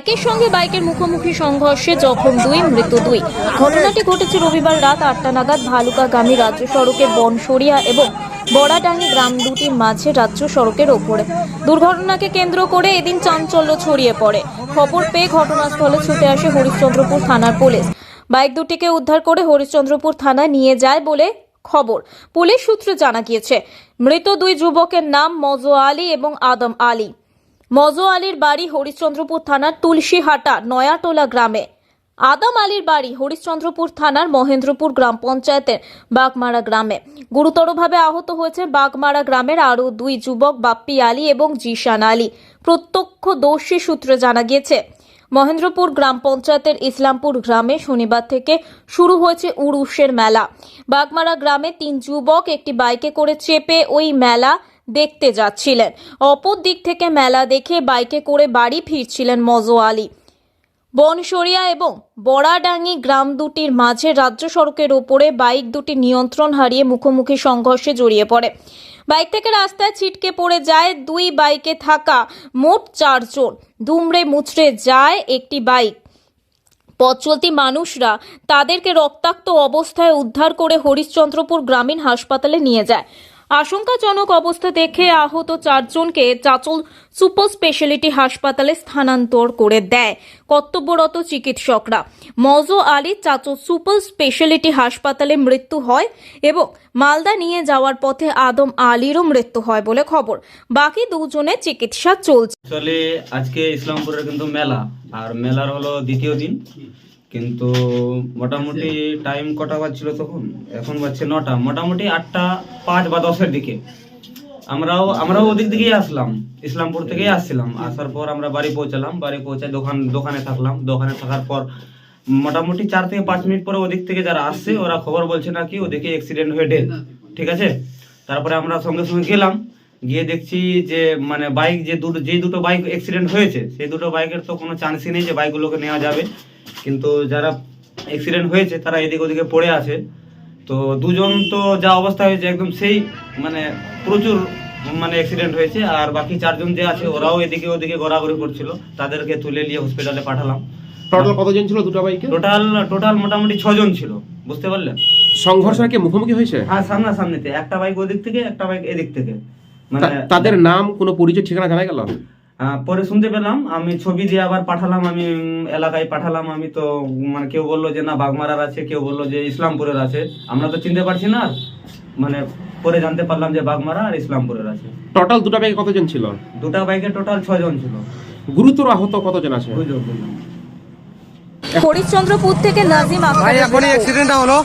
বাইকের সঙ্গে বাইকের মুখোমুখি সংঘর্ষে জখম দুই, মৃত্যু দুই। ঘটনাটি ঘটেছে রবিবার রাত আটটা নাগাদ ভালুকাগামী রাজ্য সড়কের বনসরিয়া এবং বড়াডাঙ্গি গ্রাম দুটির মাঝে রাজ্য সড়কের ওপরে। দুর্ঘটনাকে কেন্দ্র করে এদিন চাঞ্চল্য ছড়িয়ে পড়ে। খবর পেয়ে ঘটনাস্থলে ছুটে আসে হরিশ্চন্দ্রপুর থানার পুলিশ। বাইক দুটিকে উদ্ধার করে হরিশ্চন্দ্রপুর থানায় নিয়ে যায় বলে খবর। পুলিশ সূত্রে জানা গিয়েছে, মৃত দুই যুবকের নাম মজো আলী এবং আদম আলী। মজো আলীর বাড়ি হরিশ্চন্দ্রপুর থানার তুলসীহাটা, নয়াটোলা গ্রামে। আদম আলীর বাড়ি হরিশ্চন্দ্রপুর থানার মহেন্দ্রপুর গ্রাম পঞ্চায়েতের বাগমারা গ্রামে। গুরুতরভাবে আহত হয়েছে বাগমারা গ্রামের আরও দুই যুবক, বাপ্পি আলী এবং জিশান আলী। প্রত্যক্ষ দোষী সূত্রে জানা গিয়েছে, মহেন্দ্রপুর গ্রাম পঞ্চায়েতের ইসলামপুর গ্রামে শনিবার থেকে শুরু হয়েছে উরুষের মেলা। বাগমারা গ্রামে তিন যুবক একটি বাইকে করে চেপে ওই মেলা দেখতে যাচ্ছিলেন। অপর দিক থেকে মেলা দেখে বাইকে করে বাড়ি ফিরছিলেন মজো আলী। বনসরিয়া এবং বড়াডাঙ্গি গ্রাম দুটির মাঝে রাজ্য সড়কের ওপরে বাইক দুটি নিয়ন্ত্রণ হারিয়ে মুখোমুখি সংঘর্ষে জড়িয়ে পড়ে। বাইক থেকে রাস্তায় ছিটকে পড়ে যায় দুই বাইকে থাকা মোট চারজন। দুমড়ে মুচড়ে যায় একটি বাইক। পথ চলতি মানুষরা তাদেরকে রক্তাক্ত অবস্থায় উদ্ধার করে হরিশ্চন্দ্রপুর গ্রামীণ হাসপাতালে নিয়ে যায়। আশঙ্কাজনক অবস্থা দেখে আহত চারজনকে চাচল সুপার স্পেশালিটি হাসপাতালে স্থানান্তর করে দেয় কর্তব্যরত চিকিৎসকরা। মজো আলী চাচল সুপার স্পেশালিটি হাসপাতালে মৃত্যু হয় এবং মালদা নিয়ে যাওয়ার পথে আদম আলীরও মৃত্যু হয় বলে খবর। বাকি দুজনের চিকিৎসা চলছে। আজকে ইসলামপুরের কিন্তু মেলা, আর মেলার হলো দ্বিতীয় দিন। কিন্তু মোটামুটি টাইম কটা বাজছিল তখন? এখন বাজছে নটা। মোটামুটি আটটা পাঁচ বা দশের দিকে। আমরাও আমরাও ওদিক দিকেই আসলাম। ইসলামপুর থেকেই আসছিলাম। আসার পর আমরা বাড়ি পৌঁছালাম। বাড়ি পৌঁছায় দোকান দোকানে থাকলাম। দোকানে থাকার পর মোটামুটি চার থেকে পাঁচ মিনিট পরে ওদিক থেকে যারা আসছে ওরা খবর বলছে নাকি ওদিকে অ্যাক্সিডেন্ট হয়ে ডেথ ঠিক আছে? তারপরে আমরা সঙ্গে সঙ্গে গেলাম। গিয়ে দেখছি যে মানে বাইক যে দুটো যে দুটো বাইক অ্যাক্সিডেন্ট হয়েছে সেই দুটো বাইকের তো কোনো চান্সই নেই যে বাইকগুলোকে নেওয়া যাবে। কিন্তু যারা অ্যাক্সিডেন্ট হয়েছে তারা এদিক ওদিকে পড়ে আছে। তো দুজন তো যা অবস্থা হয়েছে একদম সেই মানে প্রচুর মানে অ্যাক্সিডেন্ট হয়েছে। আর বাকি চারজন যে আছে ওরাও এদিকে ওদিকে ঘোরাঘুরি করছিল। তাদেরকে তুলে নিয়ে হসপিটালে পাঠালাম। টোটাল কতজন ছিল দুটো বাইকে টোটাল টোটাল মোটামুটি ছজন ছিল। বুঝতে পারলেন? সংঘর্ষ কি মুখোমুখি হয়েছে? হ্যাঁ সামনাসামনিতে। একটা বাইক ওদিক থেকে একটা বাইক এদিক থেকে। মানে তাদের নাম কোনো পরিচয় ঠিকানা জানা গেল? পরে শুনতে পেলাম আমি ছবি দিয়ে আবার পাঠালাম আমি এলাকায় পাঠালাম আমি তো মানে কেউ বলল যে না বাগমারার আছে কেউ বলল যে ইসলামপুরের আছে। আমরা তো চিনতে পারছি না মানে পরে জানতে পারলাম যে বাগমারা আর ইসলামপুরের আছে। টোটাল দুটো বাইকে কতজন ছিল? দুটা বাইকে টোটাল ছজন ছিল। গুরুতর আহত কতজন আছে? হরিশ্চন্দ্রপুর থেকে নাজিম এখনই অ্যাক্সিডেন্টটা হলো।